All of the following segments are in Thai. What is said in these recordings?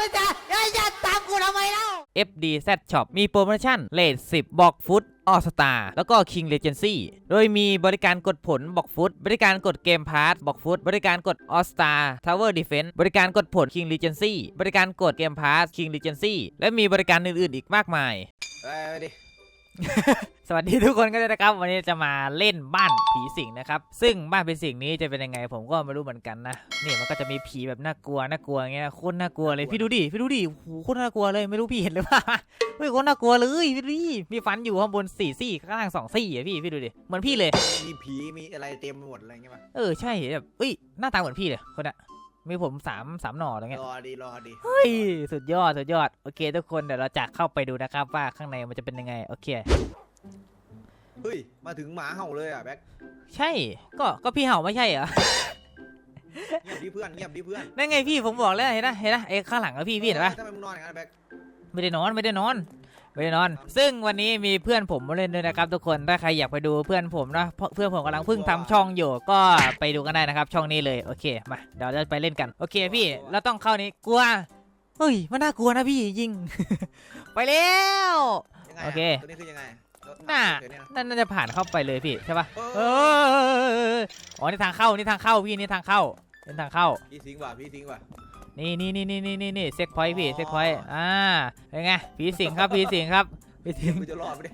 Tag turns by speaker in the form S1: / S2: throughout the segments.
S1: ไม่จะเอ้ยจะตามกูทำไมเล่า
S2: FDZ Shop มีโปรโมชั่นเลท10บอกฟุตออสตาแล้วก็ King Legacy โดยมีบริการกดผลบอกฟุต บริการกดเกมพาร์ทบอกฟุต บริการกดออสตา Tower Defense บริการกดผล King Legacy บริการกดเกมพาร์ท King Legacy และมีบริการอื่นๆ อีกมากมาย
S3: เอ้ยไปดิ
S2: สวัสดีทุกคนกันด้วยนะครับ วันนี้จะมาเล่นบ้านผีสิงนะครับ ซึ่งบ้านผีสิงนี้จะเป็นยังไง ผมก็ไม่รู้เหมือนกันนะนี่มันก็จะมีผีแบบน่ากลัวน่ากลัวอย่างเงี้ยโคตรน่ากลัวเลยพี่ดูดิพี่ดูดิโอ้โหโคตรน่ากลัวเลยไม่รู้พี่เห็นหรือเปล่าเฮ้ยโคตรน่ากลัวเลยพี่ดูดิมีฟันอยู่ข้างบนสี่ซี่ข้างล่างสองซี่อะพี่พี่ดูดิเหมือนพี่เลย
S3: มีผีมีอะไรเต็มไปหมดอะไรเงี้ยป่ะ
S2: เออใช่แบบเอ้ยหน้าตาเหมือนพี่เลยคนน่ะ มีผมสามสามหน่อตรงเงี้ย
S3: รอดีรอดี
S2: เฮ้ยสุดยอดสุดยอดโอเคทุกคนเดี๋ยวเราจะเข้าไปดูนะครับว่าข้างในมันจะเป็นยังไงโอเค
S3: เฮ้ยมาถึงหมาเห่าเลยอะแบ็ค
S2: ใช่ ก็ก็พี่เห่าไม่ใช่เหรอ
S3: เงียบดิเพื่อนเงียบดิเพื่อน
S2: นั่นไงพี่ผมบอกแล้วเห็นนะเห็นนะไอ้ข้างหลังอะพี่พี่เห็นปะ
S3: ทำไมมึงนอนอย่างนั้นแบ็ค
S2: ไม่ได้นอนไม่ได้นอน ไม่ได้นอน ซึ่งวันนี้มีเพื่อนผมมาเล่นด้วยนะครับทุกคนถ้าใครอยากไปดูเพื่อนผมนะเพราะเพื่อนผมกำลังเพิ่งทำช่องอยู่ก็ไปดูกันได้นะครับ ช่องนี้เลยโอเคมาเดี๋ยวเราไปเล่นกันโอเคพี่เราต้องเข้านี้กลัวเฮ้ยมันน่ากลัวนะพี่ยิง ไปแล้ว
S3: ยังไง
S2: โอเค
S3: ตัวนี้คือยังไง
S2: น่า
S3: เดี๋ยวนี้นะ
S2: นั่นน่าจะผ่านเข้าไปเลยพี่ใช่ปะ
S3: เอ
S2: เอ
S3: อ
S2: ออ๋อนี่ทางเข้านี่ทางเข้าพี่นี่ทางเข้าเป็นทางเข้า
S3: พี่สิงว่ะพี่สิงว่ะ
S2: นี่นี่นี่นี่นี่นี่นี่เซ็กพอยต์พี่เซ็กพอยต์อ่าเป็นไงผีสิงครับผีสิงครับผีสิง
S3: มึงจะรอดไม่ได้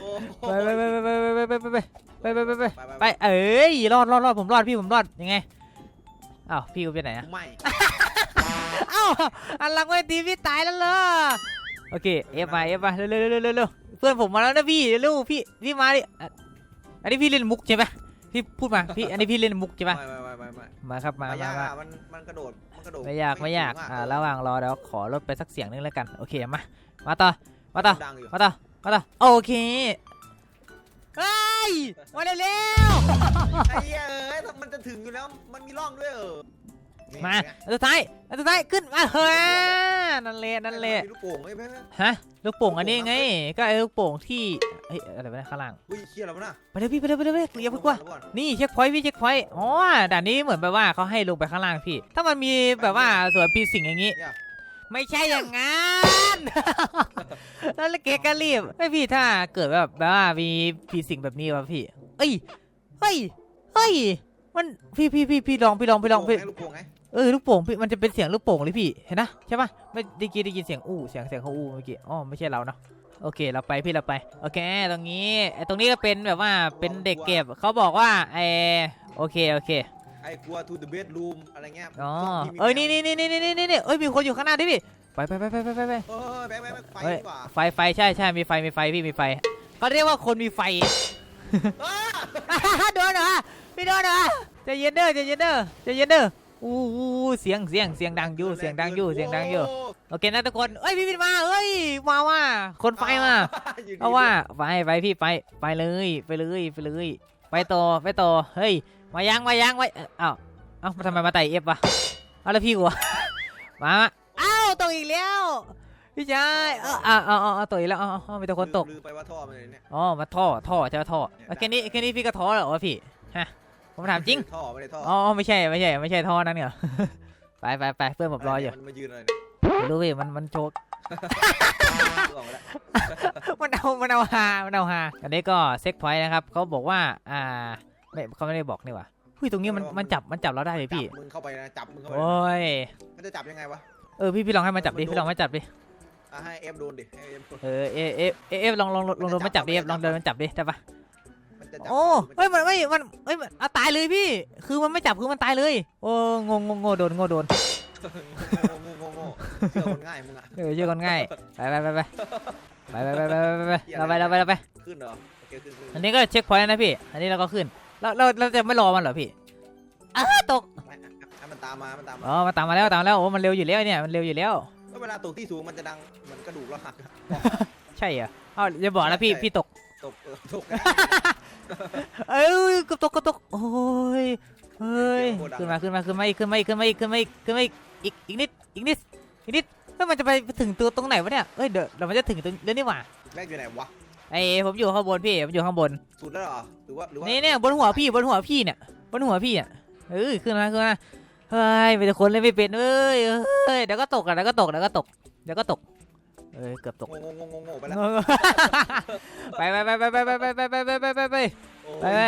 S3: โอ้โห
S2: ไปไปไปไปไปไปไปไปไปไปไปไปไป
S3: ไป
S2: ไปเอ้ยรอดรอดรอดผมรอดพี่ผมรอดยังไงอ้าวพี่กูไปไหนอะ
S3: ไม่
S2: อ้าวอันหลังไว้ตีพี่ตายแล้วเหรอโอเคเอฟมาเอฟมาเร็วเร็วเร็วเร็วเร็วเพื่อนผมมาแล้วนะพี่เร็วพี่พี่มาดิอะอันนี้พี่เล่นมุกใช่ปะพี่พูดมาพี่อันนี้พี่เล่นมุกใช่ปะ
S3: ไม่ไม่ไม่ไม่
S2: มาครับมา
S3: ไม่
S2: มายา
S3: ก
S2: มา
S3: อะมันมันกระโดด มันกระโดด
S2: ไม่ยากไม่ยาก
S3: ถึง
S2: อ่า
S3: เออ
S2: ระหว่างรอเดี๋ยวขอลดไปสักเสียงนึงแล้วกันโอเคมามาต่อมาต่อ
S3: ดังอยู่
S2: มาต่อมาต่อโอเคเฮ้ยมาเร็ว
S3: ไอ้เหี้ยเอ้ยมันจะถึงอยู่แล้วมันมีร่องด้วยเออ
S2: ๆ มาอันสุดท้ายอันสุดท้ายขึ้นมาเฮ้ยนั่นแหละนั่นแหละ
S3: มีลูกโป่งไหมแม่
S2: ฮะลูกโป่งอันนี้ไง ก็ไอ้ลูกโป่งที่เฮ้ยอะไรวะเนี่ยข้างล่าง
S3: อุ้ยเชี่ยแล้วนะ
S2: ไปเร็วพี่ไปเร็วไปเร็วไปเร็วอย่าเพิ่งกลัวนี่เช็คพอยต์พี่เช็คพอยต์อ๋อด่านนี้เหมือนแบบว่าเขาให้ลงไปข้างล่างพี่ ถ้ามันมีแบบว่าสวนปีสิงอย่างงี้
S3: เนี่ย
S2: ไม่ใช่อย่างงั้น แล้วเกก็รีบ ไม่พี่ถ้าเกิดแบบแบบว่ามีผีสิงแบบนี้วะพี่ เอ้ย เฮ้ย เฮ้ย มันพี่พี่พี่พี่ลองพี่ลองพี่ลองพี่
S3: ลูกโป่งไง
S2: เออลูกโป่งพี่มันจะเป็นเสียงลูกโป่งเลยพี่เห็นนะใช่ปะไม่ได้กี้ได้ยินเสียงอู้เสียงเสียงเขาอู้เมื่อกี้อ๋อไม่ใช่เราเนาะโอเคเราไปพี่เราไปโอเคตรงนี้ไอ้ตรงนี้ก็เป็นแบบว่าเป็นเด็กเก็บเขาบอกว่าไอโอเคโอเค
S3: ไอ้กลัว to the bedroom อะไรเงี้ย
S2: อ๋อ
S3: พวกที่มี
S2: เอ้ยนี่นี่นี่นี่นี่นี่นี่เอ้ยมีคนอยู่ข้างหน้าด้วยพี่ไปไปไปไปไปไปไป
S3: เออแบงค์แบงค์แบงค์ไฟ
S2: เฮ้ย
S3: ดีกว่า
S2: ไฟไฟใช่ใช่มีไฟมีไฟพี่มีไฟเขาเรียกว่าคนมีไฟโดนเหรอพี่โดนเหรอใจเย็นเด้อใจเย็นเด้อใจเย็นเด้อ อู้อู้เสียงเสียงเสียงดังอยู่เสียงดังอยู่เสียงดังอยู่
S3: โโอ
S2: เคนะทุกคนเอ้ยพี่วินมาเอ้ยมาว่าคนไฟมา
S3: อยู่ดี
S2: เอาว่าไปไปพี่ไปไปเลยไปเลยไปเลย ไปต่อไปต่อเฮ้ยมายังมายังไว้เอ้าอ้าวเอ้าทำไมมาไต่เอฟวะเอาแล้วพี่กูวะมามาเอ้าตกอีกแล้วพี่ชายเออเอาเอาเอาเอาตกอีกแล้วเอาเอาเอามีแต่คนตก
S3: ลืมไปว่าท่อมันเลยเนี่ย
S2: อ๋อมาท่อท่อใช่ไหมท่อแล้วแค่นี้แค่นี้พี่ก็ท้อเหรอวะพี่ฮะ ผมถามจริง
S3: ท่อไม่ได้ท่อ
S2: อ๋อไม่ใช่ไม่ใช่ไม่ใช่ท่อนั่นเหรอ ไปไปไปเพื่อนผมรออยู่
S3: มันมายืนอะไรเนี่ย
S2: ไม่รู้พี่มันมันโชก
S3: ออกมาแล้ว
S2: มันเอามันเอาฮามันเอาฮาอันนี้ก็เซ็กพอยต์นะครับเขาบอกว่าอ่าไม่เขาไม่ได้บอกนี่หว่าหุ้ยตรงนี้มันมันจับมันจับเราได้เลยพี่
S3: จับมึงเข้าไปนะจับมึงเข้าไป
S2: โอ้ย
S3: มันจะจับยังไงวะ
S2: เออพี่พี่ลองให้มันจับดิพี่ลองให้มันจับดิ
S3: อะให้เอฟโดนดิให้เอฟโดน
S2: เออเอเอเอเอฟลองลองลองลองโดนมันจับดิเอฟลองเดินมันจับดิได้ปะ
S3: มัน จะจับ
S2: โอ้เฮ้ยมันไม่มันเฮ้ยมันอะตายเลยพี่ คือมันไม่จับคือมันตายเลย โอ้งงงงโง่โดนโง่โดน
S3: โง่โง่โง่เชื่อคนง่ายมึงอะ
S2: เออเชื่อคนง่ายไปไปไปไปไปไปไปไปไปไปเราไปเราไปเราไป
S3: ขึ้นเหรอโอเคขึ้นขึ้น
S2: อันนี้ก็เช็คพอยต์นะพี่ อันนี้เราก็ขึ้นเราเราเราจะไม่รอมันเหรอพี่อ้าตก
S3: ไม่ให้มันตามมามันตามมา
S2: อ๋อมาตามมาแล้วตามมาแล้วโอ้มันเร็วอยู่แล้วเนี่ยมันเร็วอยู่แล้ว
S3: แล้วเวลาตกที่สูงมันจะดังเหมือนกระดูกเราหักอะ
S2: ใช่เหรออ้าวอย่าบอกนะพี่พี่ตก
S3: ตกเออตก
S2: เอ้ยกระตกกระตกโอ้ยเฮ้ยขึ้นมาขึ้นมาขึ้นมาอีกขึ้นมาอีกขึ้นมาอีกขึ้นมาอีกขึ้นมาอีกอีกอีกนิดอีกนิดอีกนิดแล้วมันจะไปถึงตัวตรงไหนวะเนี่ยเอ้ยเดี๋ยวเดี๋ยวมันจะถึงตรงเดี๋ยวนี้หว่า
S3: แรกอยู่ไหนวะ
S2: ไอ้ผมอยู่ข้างบนพี่ผมอยู่ข้างบน
S3: สุดแล้วเหรอหรือว่าหรือว่า
S2: นี่เนี่ยบนหัวพี่บนหัวพี่เนี่ยบนหัวพี่อะเออขึ้นมาขึ้นมาเฮ้ยมีแต่คนเล่นไม่เป็นเอ้ยเฮ้ยเดี๋ยวก็ตกอะเดี๋ยวก็ตกเดี๋ยวก็ตกเดี๋ยวก็ตกเอ้ยเกือบตก
S3: งงงงงงไปแล้ว
S2: ไปไปไปไปไปไปไปไปไปไปไปไปไป
S3: โอ้
S2: ไปไป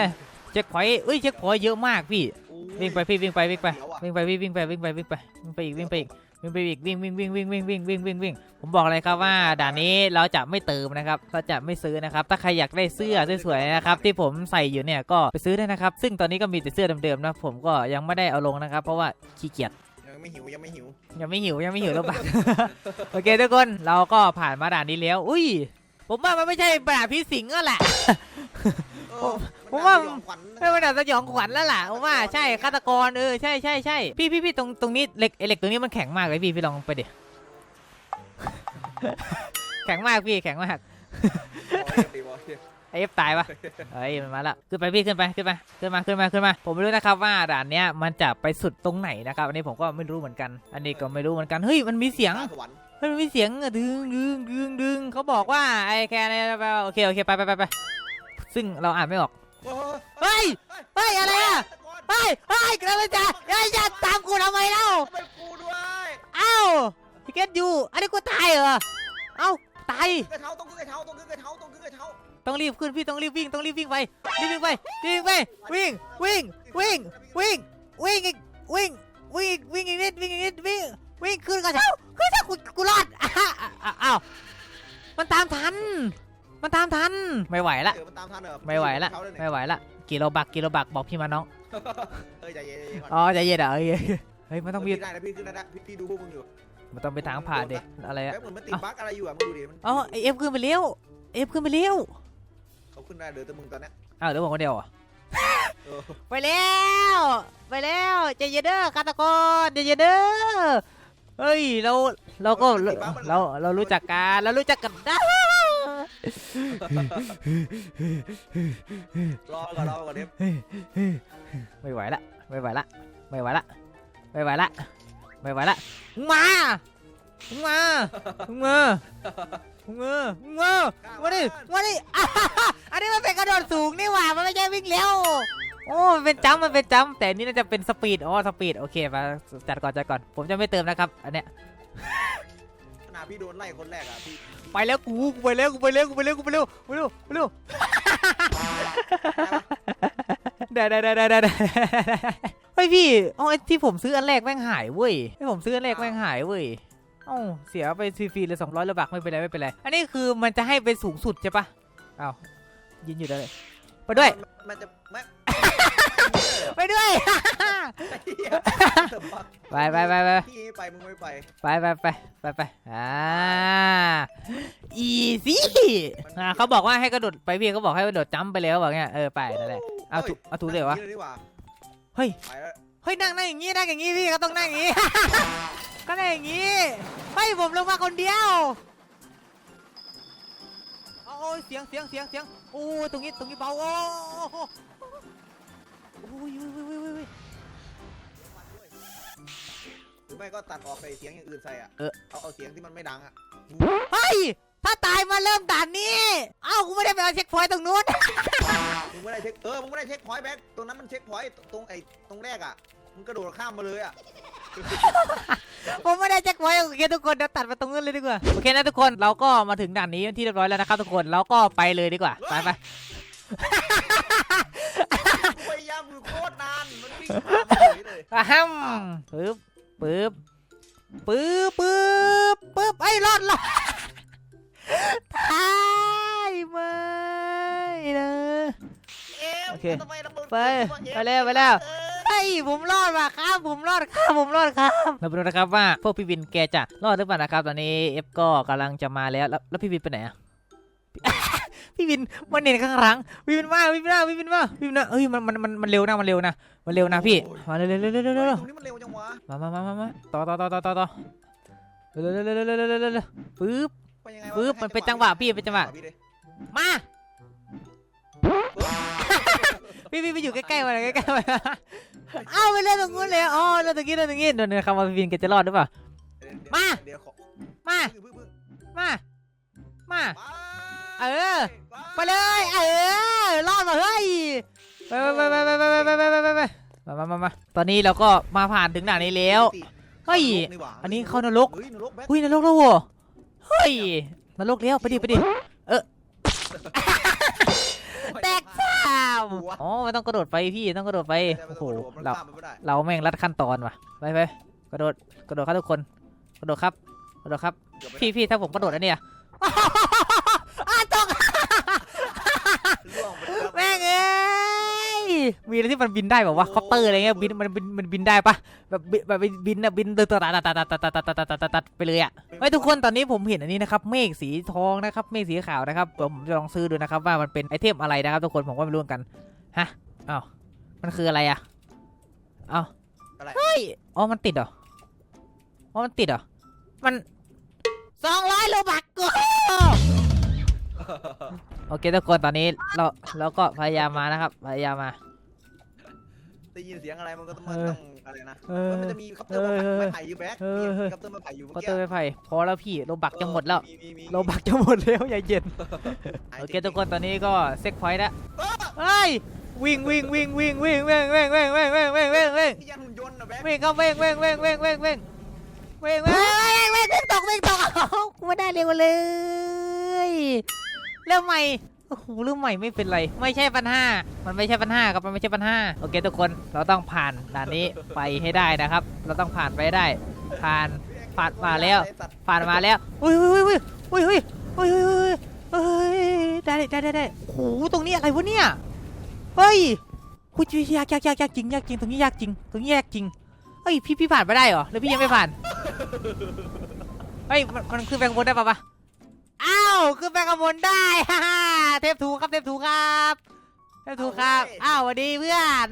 S2: เช็คพอยต์เอ้ยเช็คพอยต์เยอะมากพี่
S3: โอ้ย
S2: วิ่งไปพี่วิ่งไปวิ่งไป
S3: เดี๋ยวอะ
S2: วิ่งไปพี่วิ่งไปวิ่งไปวิ่งไปวิ่งไปอีกวิ่งไปอีกวิ่งไปอีกวิ่งวิ่งวิ่งวิ่งวิ่งวิ่งวิ่งวิ่งวิ่งผมบอกเลยครับว่าด่านนี้เราจะไม่เติมนะครับเราจะไม่ซื้อนะครับ ถ้าใครอยากได้เสื้อสวยๆนะครับที่ผมใส่อยู่เนี่ยก็ไปซื้อได้นะครับ ซึ่งตอนนี้ก็มีแต่เสื้อเดิมๆนะผมก็ยังไม่ได้เอาลงนะครับ เพราะว่าขี้เกียจ
S3: ยัง ไม่หิวยังไม่หิว
S2: ยังไม่หิวยังไม่หิวแล้วปะ โอเคทุกคนเราก็ผ่านมาด่านนี้แล้ว อุ้ย ผมว่ามันไม่ใช่ด่านพี่สิงห์แล้วแหละ
S3: เออ
S2: ผมว่า
S3: นน่สยองขวัญนะ
S2: ไม่เป็นด่านสยองขวัญแล้วล่ะผมว่าใช่ฆาตกรเออใช่ใช่ใช่พี่พี่พี่ตรงตรงนี้เหล็กไอ้เหล็กตรงนี้มันแข็งมากเลยพี่พี่ลองไปดิ แข็งมากพี่แข็งมาก
S3: โอ้ยดีวะ
S2: ไอเอฟตายปะเฮ้ยมันมาแล้วขึ้นไปพี่ขึ้นไปขึ้นไปขึ้นมาขึ้นมาขึ้นมา ผมไม่รู้นะครับว่าด่านเนี้ยมันจะไปสุดตรงไหนนะครับอันนี้ผมก็ไม่รู้เหมือนกัน อันนี้ก็ไม่รู้เหมือนกันเฮ้ยมันมีเสียง
S3: สวรรค์
S2: เฮ้ยมันมีเสียงอะดึงดึงดึงดึงเขาบอกว่าไอ้แค่นี้ไปโอเคโอเคไปไปไปไปซึ่งเราอ่านไม่ออก
S3: โอ้ย
S2: เฮ้ยเฮ้ยอะไรอะเฮ้ยเฮ้ยกระมันจะเฮ้ยจะตามกูทำไมเล่า
S3: ทำไมกูด้วย
S2: เอ้าพี่เกตอยู่อันนี้กูตายเหรอเอ้าตาย
S3: กระเท้าต้องขึ้นกระเท้าต้องขึ้นกระเท้าต้องขึ้นกระเท้า
S2: ต้องรีบขึ้นพี่ต้องรีบวิ่งต้องรีบวิ่งไปรีบวิ่งไปรีบวิ่งไปวิ่งวิ่งวิ่งวิ่งวิ่งอีกวิ่งวิ่งอีกวิ่งอีกนิดวิ่งอีกนิดวิ่งวิ่งขึ้นกระเช้าขึ้นกระเช้ากูกูรอดอ้าวอ้าวอ้าวมันตามทัน มันตามทันไม่ไหวละ
S3: เดี๋ยวมันตามทันเหรอ
S2: ไม่ไหวละ
S3: กรเท้าด้วยเนี่ย
S2: ไม่ไหวละกิโลบักกิโลบักบอกพี่มาน้อง
S3: เฮ้ยใจเย็นใจเย็นก่อน
S2: อ๋อใจเย็นอะเอ้ยเฮ้ยมันต้องมี
S3: พี่ได้นะพี่ขึ้นได้นะพี่พี่ดูพวกมึงอยู่
S2: มันต้องไปทางผ่านเด็อะไรอะ
S3: แป๊บเหมือนมันติดบั๊กอะไรอยู่อะมึงดูดิมัน
S2: อ๋อไอเอฟขึ้นไปเลี้ยวเอฟขึ้นไปเลี้ยว
S3: เขาขึ้นได้เหลยแต่มึงตอนเนี้ย
S2: อ้าวเดี๋ยวผมคนเดียวเหรอะ
S3: เออ
S2: ไปแล้ว ไปแล้วใจเย็นเด้อฆาตกรใจเย็นเด้อเฮ้ยเราเราก็เราเรารู้จักกันเรารู้จักกันได้
S3: รอก่อนรอก่อนเดี๋ยว
S2: ไม่ไหวละไม่ไหวละไม่ไหวละไม่ไหวละไม่ไหวละมึงมามึงมามึงมามึงมามึงมามาดิมาดิอะอั นนี้มันเป็นกระโดดสูงนี่หว่า มันไม่ใช่วิ่งเร็ว โอ้มันเป็นจัมป์มันเป็นจัมป์แต่อันนี่น่าจะเป็นสปีด อ๋อ สปีด โอเค มาจัดก่อนจัดก่อน ผมจะไม่เติมนะครับ อันเนี้ย
S3: ขนาดพี่โดนไล่คนแรกอะพี่
S2: ไปแล้วกู กูไปแล้ว กูไปแล้ว กูไปแล้ว กูไปแล้วไปเร็วไปเร็วได้ได้ได้ได้ได้ได้เฮ้ยพี่เอาไอ้ที่ผมซื้ออันแรกแม่งหายเว้ยที่ผมซื้ออันแรกแม่งหายเว้ยเอ้าเสียไปฟรีๆเลยสองร้อยละบาทไม่เป็นไรไม่เป็นไร อันนี้คือมันจะให้ไปสูงสุดใช่ปะเอ้า ยินอยู่เลยไปด้วย
S3: มันจะไม่
S2: ไปด้วยไปไปไปไป
S3: พี่ไปมึงไม่ไป
S2: ไปไปไปไปไปอ่าอีซี่อ่าเขาบอกว่าให้กระโดดไปพี่เขาบอกให้กระโดดจัมป์ไปแล้วบอกเงี้ยเออไปนั่นแหละเอาถูเอาถูกเลยวะ
S3: นี่ดีกว่า
S2: เฮ้ย
S3: ไปแล้ว
S2: เฮ้ยนั่งนั่งอย่างงี้นั่งอย่างงี้พี่ก็ต้องนั่งอย่างงี้ ก็นั่งอย่างงี้เฮ้ยผมลงมาคนเดียวโอ้ยเสียงเสียงเสียงเสียงโอ้ยตรงนี้ตรงนี้เบาโอ้โหอ้ยโอ้ยโอ้ยโอ้ยโอ้ย
S3: หรือไม่ก็ตัดออกใส่เสียงอย่างอื่นใส่อะ
S2: เออ
S3: เอาเอาเสียงที่มันไม่ดังอะ
S2: เฮ้ยถ้าตายมาเริ่มด่านนี้เอ้ากูไม่ได้ไปเอาเช็คพอยต์ตรงนู้น
S3: มึงไม่ได้เช็คเออมึงไม่ได้เช็คพอยต์แบ็คตรงนั้นมันเช็คพอยต์ตรงไอ้ตรงแรกอะมึงกระโดดข้ามมาเลยอะ
S2: ผมไม่ได้แจ็คไว้โอเคทุกคนเดี๋ยวตัดไปตรงนู้นเลยดีกว่าโอเคนะทุกคนเราก็มาถึงด่านนี้ที่เรียบร้อยแล้วนะครับทุกคนเราก็ไปเลยดีกว่าไปไป
S3: พยายามมือโคตรนานมันวิ่งตามมาเลยเลย
S2: อะฮัมปึ๊บปึ๊บปึ๊บปึ๊บปึ๊บไอ้ยรอดรอดตายไม่นะ
S3: เอ็ม
S2: โอเค
S3: ทำมระบิด
S2: ไป
S3: ตัวเอ็ม
S2: ไปแล้วไปแล้ว
S3: เออ
S2: ไอ้ ยผมรอดว่ะครับ ผมรอดครับผมรอดครับเราไปดูนะครับว่าพวกพี่วินแกจะรอดหรือเปล่านะครับ ตอนนี้เอฟก็กำลังจะมาแล้วแล้วแล้วพี่วินไปไหนอะพี่วินมันเห็นข้างหลังพี่วินมาพี่วินมาพี่วินมาพี่วินมาเอ้ยมันมันมันมันเร็วนะมันเร็วนะมันเร็วนะพี่มาเร็วเร็วเร็วเร็วเร็วเร็ว
S3: ตรงนี้มันเร็วจังวะ
S2: มามามามามาต่อต่อต่อต่อต่อต่อเร็วเร็วเร็วเร็วเร็วเร็วเร็วเร็วเร็วปึ๊บ
S3: ไปยังไงวะ
S2: ปึ๊บมันเป็นจังหวะพี่เป็นจังหวะ
S3: พี่ดิ
S2: มาพี่พี่ไปอยู่ใกล้ๆมาเลยใกล้ๆมาเอ้าไปเล่นตรงนู้นเลยอ๋อเล่นตรงนี้เล่นตรงนี้เดี๋ยวนะครับว่าพี่วินแกจะรอดหรือเปล่า
S3: เดี๋ยว
S2: มา
S3: เดี๋ยวขอ
S2: มา
S3: พึ่งพึ่งพึ่ง
S2: มา มา
S3: ไป
S2: เออ ไปเลย เออ รอดมาเฮ้ย ไปไปไปไปไปไปไปไปไปไปมามามามาตอนนี้เราก็มาผ่านถึงด่านนี้แล้ว เฮ้ย
S3: นี่หว่า
S2: อันนี้เข้านรก
S3: เฮ้ยนรกแบ็ค
S2: อุ้ยนรกแล้วเหรอเฮ้ยนรกแล้วไปดิไปดิ
S1: แตกสาม
S3: หัว
S2: อ๋อไม่ต้องกระโดดไปพี่ต้องกระโดดไป
S3: แต่
S2: โอ้
S3: มัน
S2: โห
S3: ต้องกระโดดมัน
S2: เรา
S3: ข้ามมันไม่ได้
S2: เราแม่งรัดขั้นตอนว่ะไปไปกระโดดกระโดดครับทุกคน กระโดดครับ กระโดดครับ
S3: เกือบไม่ได้
S2: พี่พี่ถ้าผมกระโดดอันเนี้ย
S1: อ้าตก
S3: ล่วงไปแล้ว
S1: แม่งเอ้ย
S2: มีอะไรที่มันบินได้แบบว่าคอปเตอร์อะไรเงี้ยบินมันบินมันบินได้ปะแบบบินแบบบินอะบินตัดตัดตัดตัดตัดตัดตัดตัดตัดตัดตัดไปเลยอะเฮ้ยทุกคนตอนนี้ผมเห็นอันนี้นะครับเมฆสีทองนะครับเมฆสีขาวนะครับผมจะลองซื้อดูนะครับว่ามันเป็นไอเทมอะไรนะครับทุกคนผมก็ไม่รู้เหมือนกันฮะอ้าวมันคืออะไรอะอ้าว
S3: อะไร
S2: เฮ้ยอ๋อมันติดเหรออ๋อมันติดเหรอมัน
S1: สองร้อยโลบักกู
S2: โอเคทุกคนตอนนี้เราเราก็พยายามมานะครับ พยายามมา
S3: ได้ยินเสียงอะไรมันก็ต้อง
S2: เอ
S3: มัน
S2: อ
S3: ต้องอะไรนะ
S2: เออ
S3: มันจะมีคัพเตอร์ไม้ไผ่อยู่แบ็ค
S2: เออ
S3: มีคัพเตอร์ไม้ไผ่อยู่
S2: ก็
S3: เมื่อ
S2: เตอ
S3: กี้
S2: ร์ไม้ไผ่พอแล้วพี่โลบักจะหมดแล้ว
S3: มีมีมี
S2: โลบักจะหมดแล้วอย่าเย็น
S3: หาย
S2: โอเค
S3: จริงๆ
S2: ทุกคนตอนนี้ก็เซ็กพอยต์แล้ว
S3: เออ
S2: เฮ้ยวิ่งวิ่งวิ่งวิ่งวิ่งวิ่งวิ่งวิ่งวิ่งวิ่งวิ่งวิ่งวิ่งวิ่ง
S3: นี่ยันหุ่นยนต์นะแบ็ค
S2: วิ่งก็วิ่งวิ่งวิ่งวิ่งวิ่งวิ่งวิ่งวิ่ง
S1: เฮ้ยเว้ยวิ่งตกวิ่งตกเอ้ากูไม่ได้เร็วเลย
S2: เริ่มใหม่ โอ้โหเรื่อใหม่ไม่เป็นไร ไม่ใช่ปัญหา มันไม่ใช่ปัญหาครับมันไม่ใช่ปัญหาโอเคทุกคนเราต้องผ่านด่านนี้ไปให้ได้นะครับ เราต้องผ่านไปให้ได้ ผ่านผ่านมาแล้ว ผ่านมาแล้วอุ้ยอุ้ยอุ้ยอุ้ยอุ้ยอุ้ยอุ้ยเอ้ยได้ได้ได้ได้โหตรงนี้อะไรวะเนี่ยเฮ้ยคุยยากยากยากยากจริงยากจริงตรงนี้ยากจริงตรงนี้ยากจริงเฮ้ยพี่พี่ผ่านมาได้เหรอหรือพี่ยังไม่ผ่านเฮ้ยมันมันขึ้นไปข้างบนได้ปะปะ อ้าวขึ้นไปข้างบนได้ฮ่าฮ่าเทพถูกครับเทพถูกครับเทพถูกครับอ้าวสวัสดีเพื่อน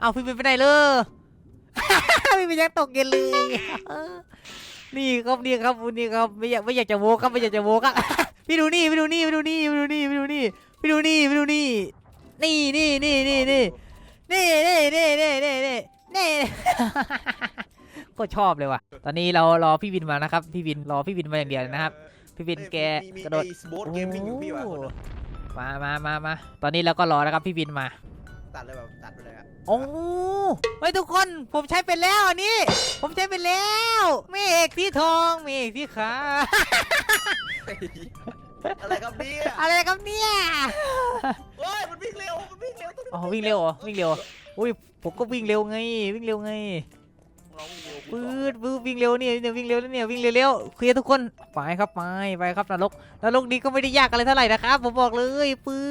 S2: อ้าวพี่เป็นไปได้เลยพี่เป็นยังตกเย็นเลยนี่ครับนี่ครับนี่ครับไม่อยากไม่อยากจะโวกครับไม่อยากจะโวกครับพี่ดูนี่พี่ดูนี่พี่ดูนี่พี่ดูนี่พี่ดูนี่พี่ดูนี่พี่ดูนี่นี่นี่นี่นี่นี่นี่นี่นี่นี่นี่นี่นี่ก็ชอบเลยว่ะ ตอนนี้เรารอพี่วินมานะครับ พี่วินรอพี่วินมาอย่างเดียวเลยนะครับ พี่วินแก
S3: มีมี
S2: กระโดด
S3: ไอ้สโบ๊ทเกมมิ่งอยู่พี่ว่ะคนหนึ่ง
S2: มามามามาตอนนี้เราก็รอนะครับพี่วินมา
S3: ตัดเลยแบบตัดไปเลยอะ
S2: โอ้เฮ้ยทุกคนผมใช้เป็นแล้วอันนี้ ผมใช้เป็นแล้วเมฆสีทองเมฆสีขาว
S3: อะไรครับเนี่ย
S2: อะไรครับเนี่ย
S3: เฮ้ยมันวิ่งเร็วมันวิ่งเร็ว
S2: อ๋อวิ่งเร็วเหรอวิ่งเร็วเหรออุ้ยผมก็วิ่งเร็วไงวิ่งเร็วไง
S3: เราวิ่งเร็ว
S2: ปืดปืดวิ่งเร็วเนี่ยเนี่ยวิ่งเร็วแล้วเนี่ยวิ่งเร็วๆเคลียร์ทุกคนไปครับไปไปครับนรกนรกนี้ก็ไม่ได้ยากอะไรเท่าไหร่นะครับผมบอกเลยปื๊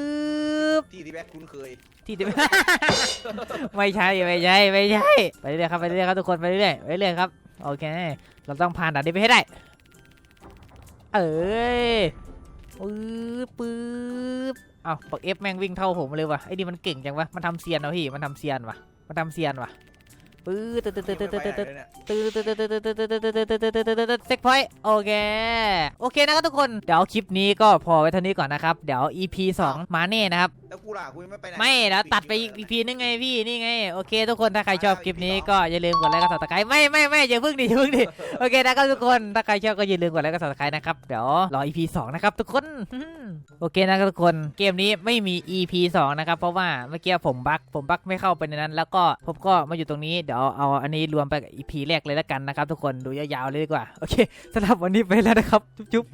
S2: บ
S3: ที่ที่แบ็คคุ้นเคย
S2: ที่จะไม่ใช่ไม่ใช่ไม่ใช่ไปเรื่อยๆครับไปเรื่อยๆครับทุกคนไปเรื่อยๆไปเรื่อยๆครับโอเค เราต้องผ่านด่านนี้ไปให้ได้ เอ้ยปื๊บปื๊บอ้าวปักเอฟแม่งวิ่งเท่าผมเลยว่ะไอ้นี่มันเก่งจังวะมันทำเซียนวะพี่มันทำเซียนวะมันทำเซียนวะ ปื๊ดตึ๊ดตึ๊ดตึ๊ดตึ๊ดตึ๊ดตึ๊ดตื่นตื่นตื่นตื่นตื่นตื่นตื่นตื่นตื่นตื่นตื่นตื่นเซ็กพอยต์โอเคโอเคนะครับทุกคนเดี๋ยวคลิปนี้ก็พอไว้เท่านี้ก่อนนะครับเดี๋ยว EP 2 มาแน่นะครับ
S3: แล้วกูล่ะกูยังไม่ไปไหน
S2: ไม่เดี๋ยวตัดไป EP นึงไงพี่นี่ไงโอเค ทุกคนถ้าใครชอบคลิปนี้ก็อย่าลืมกดไลค์กด subscribe ไม่ไม่ไม่อย่าเพิ่งดิอย่าเพิ่งดิโอเคนะครับทุกคนถ้าใครชอบก็อย่าลืมกดไลค์กด subscribe นะครับเดี๋ยวรอ EP 2 นะครับทุกคนโอเคนะครับทุกคนเกมนี้ไม่มี EP 2 นะครับเพราะว่าเมื่อกี้ผมบั๊กผมบั๊กไม่เข้าไปในนั้น แล้วก็ผมก็มาอยู่ตรงนี้เดี๋ยวเอาอันนี้รวมไปกับ EP แรกเลยแล้วกันนะครับทุกคนดูยาวๆเลยดีกว่า โอเคสำหรับวันนี้ไปแล้วนะครับ จุ๊บ